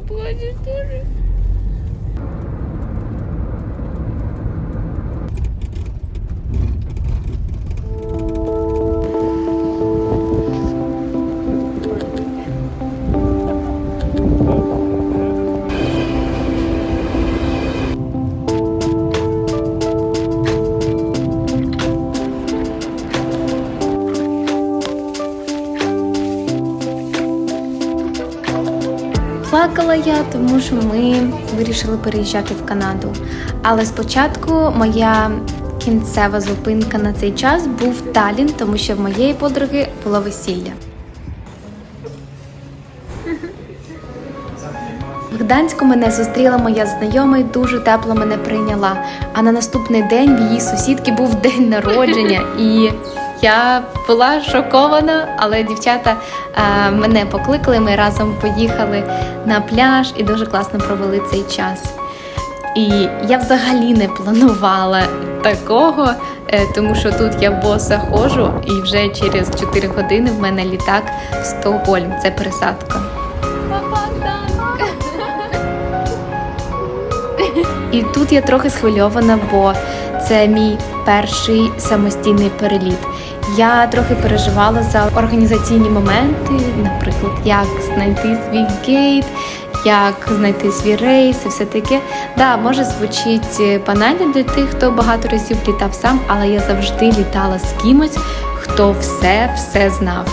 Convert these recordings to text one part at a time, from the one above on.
плачу, плачет дуже. Плакала я, тому що ми вирішили переїжджати в Канаду. Але спочатку моя кінцева зупинка на цей час був Талін, тому що в моєї подруги було весілля. В Гданську мене зустріла моя знайома і дуже тепло мене прийняла. А на наступний день в її сусідки був день народження, і я була шокована, але дівчата е, мене покликали. Ми разом поїхали на пляж і дуже класно провели цей час. І я взагалі не планувала такого, е, тому що тут я боса ходжу, і вже через 4 години в мене літак в Стокгольм. Це пересадка. І тут я трохи схвильована, бо це мій перший самостійний переліт. Я трохи переживала за організаційні моменти, наприклад, як знайти свій гейт, як знайти свій рейс і все таке. Да, може звучить е, банально для тих, хто багато разів літав сам, але я завжди літала з кимось, хто все все знав.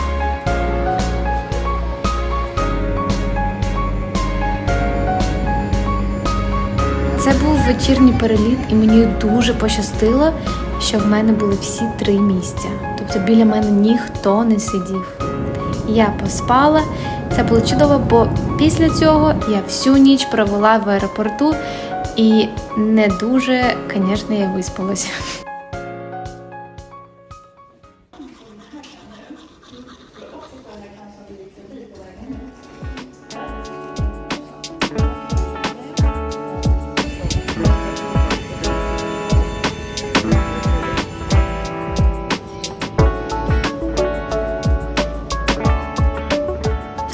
Це був вечірній переліт, і мені дуже пощастило, що в мене були всі три місця. Тобто біля мене ніхто не сидів. Я поспала. Це було чудово, бо після цього я всю ніч провела в аеропорту і не дуже, звісно, я виспалася.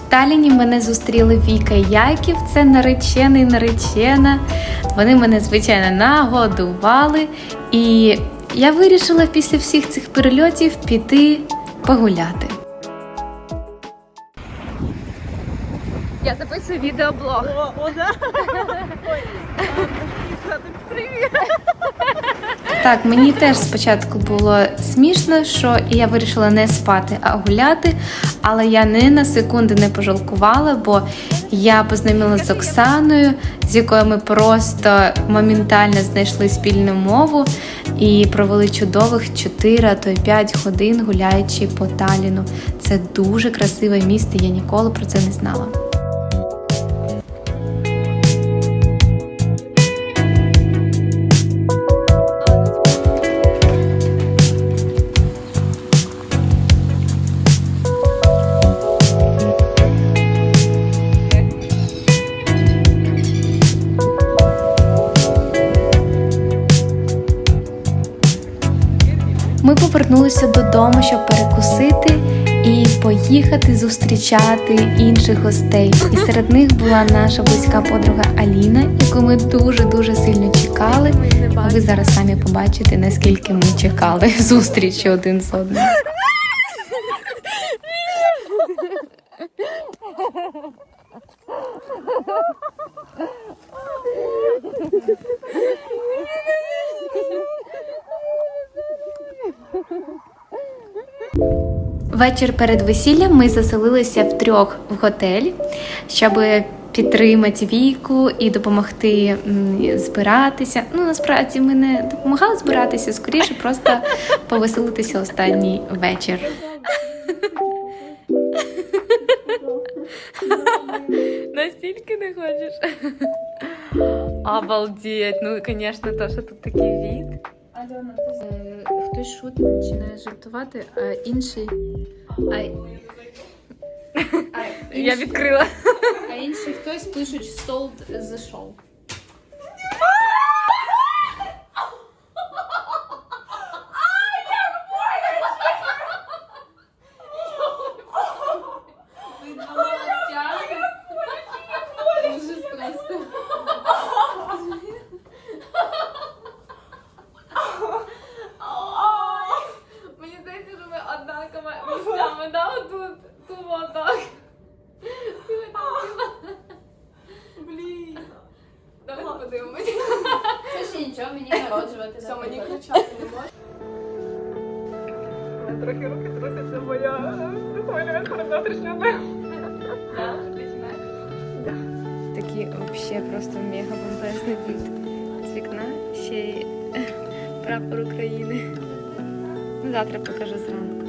Таліні мене зустріли Віка Яків, це наречений наречена. Вони мене, звичайно, нагодували. І я вирішила після всіх цих перельотів піти погуляти. Я записую відеоблог. О, о, да? Ой, привіт. Так, мені теж спочатку було смішно, що я вирішила не спати, а гуляти. Але я ні на секунду не пожалкувала, бо я познайомилася з Оксаною, з якою ми просто моментально знайшли спільну мову і провели чудових 4, а то й 5 годин гуляючи по Таліну. Це дуже красиве місто, я ніколи про це не знала. Повернулися додому, щоб перекусити і поїхати зустрічати інших гостей. І серед них була наша близька подруга Аліна, яку ми дуже дуже сильно чекали. Ви зараз самі побачите, наскільки ми чекали зустрічі один з одним. Вечір перед весіллям ми заселилися втрьох в готель, щоб підтримати віку і допомогти збиратися. Ну, насправді ми не допомагали збиратися, скоріше просто повеселитися останній вечір. Настільки не хочеш. Обалдеть. Ну, звісно, то, що тут такий від. Е, Хтось шут починає жартувати, а інший. А, Я відкрила. а інший хтось пишуть stole the show. Подивимось. Це ще нічого, мені народжувати. Все, мені кричати не можна. Трохи руки трусяться, бо я хвилююсь про завтрашнього дня. Такий взагалі просто мега бомбезний вид з вікна. Ще й прапор України. Завтра покажу зранку.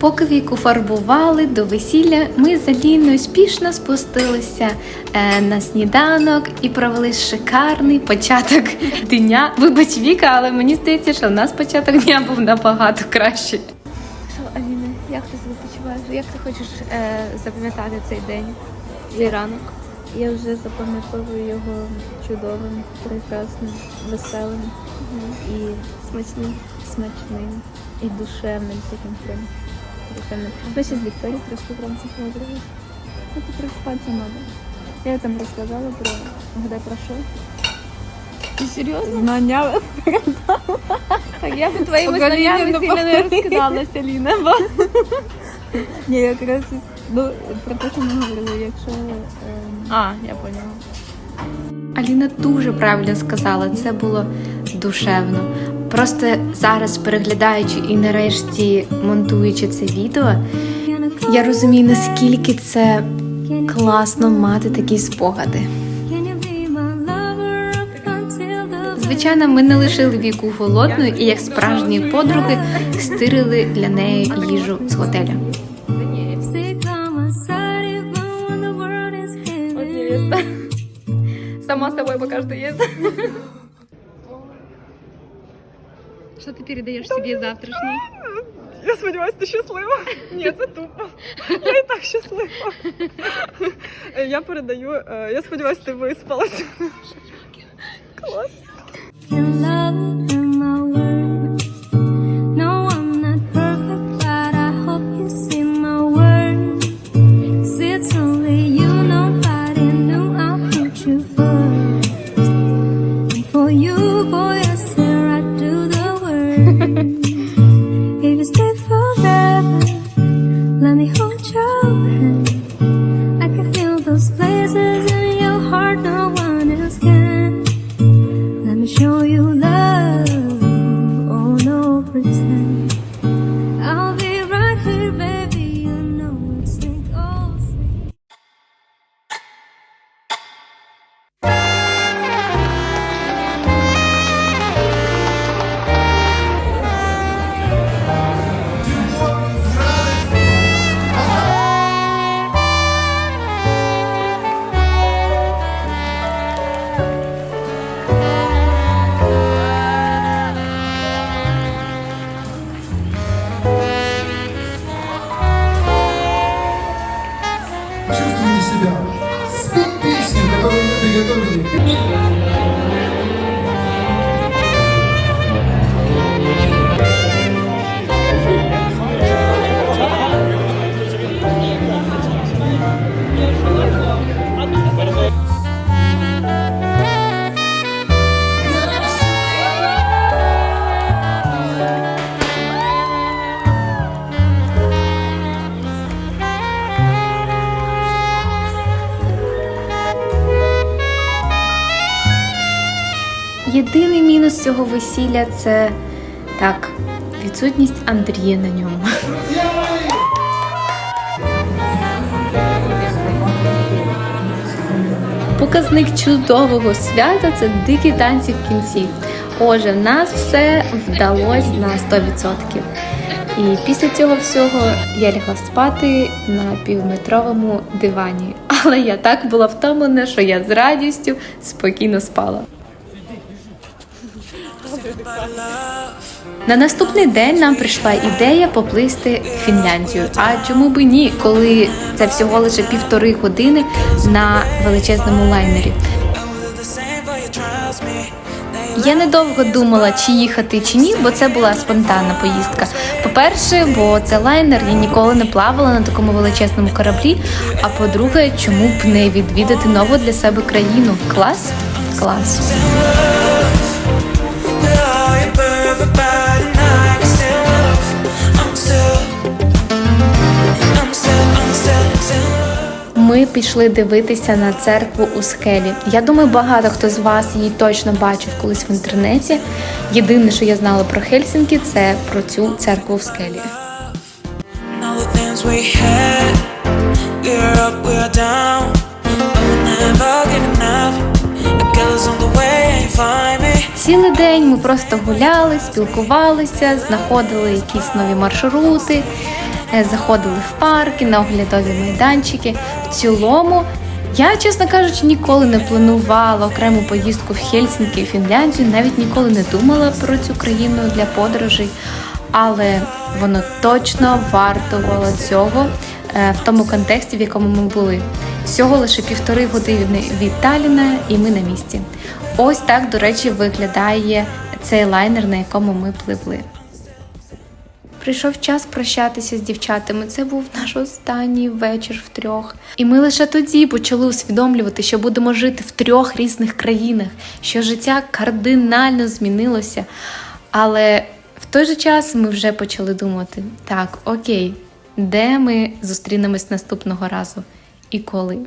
Поки віку фарбували до весілля, ми з Аліною спішно спустилися е, на сніданок і провели шикарний початок дня. Вибач, Віка, але мені здається, що в нас початок дня був набагато кращий. Що, Аліна, як ти себе почуваєш? Як ти хочеш е, запам'ятати цей день, цей ранок? Я вже запам'ятовую його чудовим, прекрасним, веселим і смачним, смачним і душевним таким Ми ще з Вікторією трошки вранці поговорили. Ну, то проспатися треба. Я там розказала про гадай про що. Ти серйозно? Знання. Так я би твоїми знаннями сильно не розкидалася, Ліна. Бо... Ні, якраз ну, про те, що ми говорили, якщо. ем, А, я поняла. Аліна дуже правильно сказала, це було душевно. Просто зараз, переглядаючи і нарешті монтуючи це відео, я розумію, наскільки це класно мати такі спогади. Звичайно, ми не лишили віку голодною і як справжні подруги стирили для неї їжу з готеля. Сама собой пока что есть. Що ти передаєш собі завтрашній? Я сподіваюся, ти щаслива. Ні, це тупо. Я і так щаслива. Я передаю, е, я сподіваюся, ти виспалася. Клас. Чувствуйте себя. Спеть песню, которую мы приготовили. Єдиний мінус цього весілля це так, відсутність Андрія на ньому. Показник чудового свята це дикі танці в кінці. Отже, в нас все вдалося на 100%. І після цього всього я лягла спати на півметровому дивані. Але я так була втомлена, що я з радістю спокійно спала. На наступний день нам прийшла ідея поплисти Фінляндію. А чому би ні, коли це всього лише півтори години на величезному лайнері? Я недовго думала, чи їхати чи ні, бо це була спонтанна поїздка. По-перше, бо це лайнер, я ніколи не плавала на такому величезному кораблі. А по-друге, чому б не відвідати нову для себе країну? Клас? Клас. Ми пішли дивитися на церкву у скелі. Я думаю, багато хто з вас її точно бачив колись в інтернеті. Єдине, що я знала про Хельсінкі, це про цю церкву в скелі. We're up, we're down, but we're never giving up. Цілий день ми просто гуляли, спілкувалися, знаходили якісь нові маршрути, е, заходили в парки, на оглядові майданчики. В цілому, я, чесно кажучи, ніколи не планувала окрему поїздку в Хельсінки і Фінляндію, навіть ніколи не думала про цю країну для подорожей, але воно точно вартувало цього е, в тому контексті, в якому ми були. Всього лише півтори години від Таліна, і ми на місці. Ось так, до речі, виглядає цей лайнер, на якому ми пливли. Прийшов час прощатися з дівчатами. Це був наш останній вечір втрьох. І ми лише тоді почали усвідомлювати, що будемо жити в трьох різних країнах, що життя кардинально змінилося. Але в той же час ми вже почали думати: так, окей, де ми зустрінемось наступного разу і коли.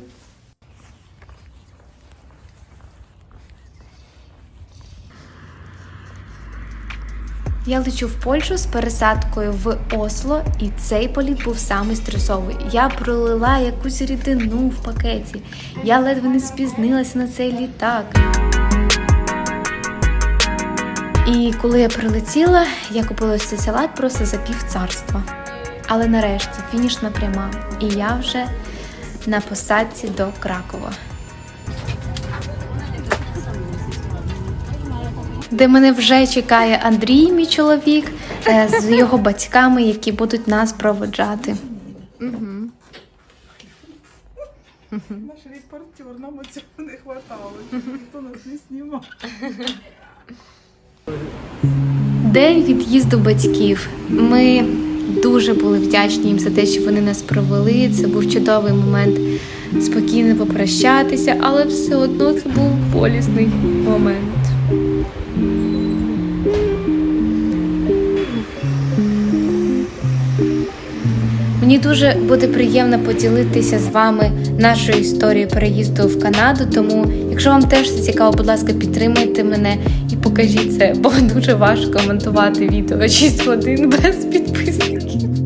Я лечу в Польщу з пересадкою в Осло, і цей політ був самий стресовий. Я пролила якусь рідину в пакеті. Я ледве не спізнилася на цей літак. І коли я прилетіла, я купила цей салат просто за пів царства. Але нарешті фінішна пряма, і я вже на посадці до Кракова. де мене вже чекає Андрій, мій чоловік, е, з його батьками, які будуть нас проводжати. Наш репортер, нам цього не хватало. Ніхто нас не знімав. День від'їзду батьків. Ми дуже були вдячні їм за те, що вони нас провели. Це був чудовий момент спокійно попрощатися, але все одно це був болісний момент. Мені дуже буде приємно поділитися з вами нашою історією переїзду в Канаду. Тому, якщо вам теж це цікаво, будь ласка, підтримайте мене покажіть це, бо дуже важко монтувати відео 6 годин без підписників.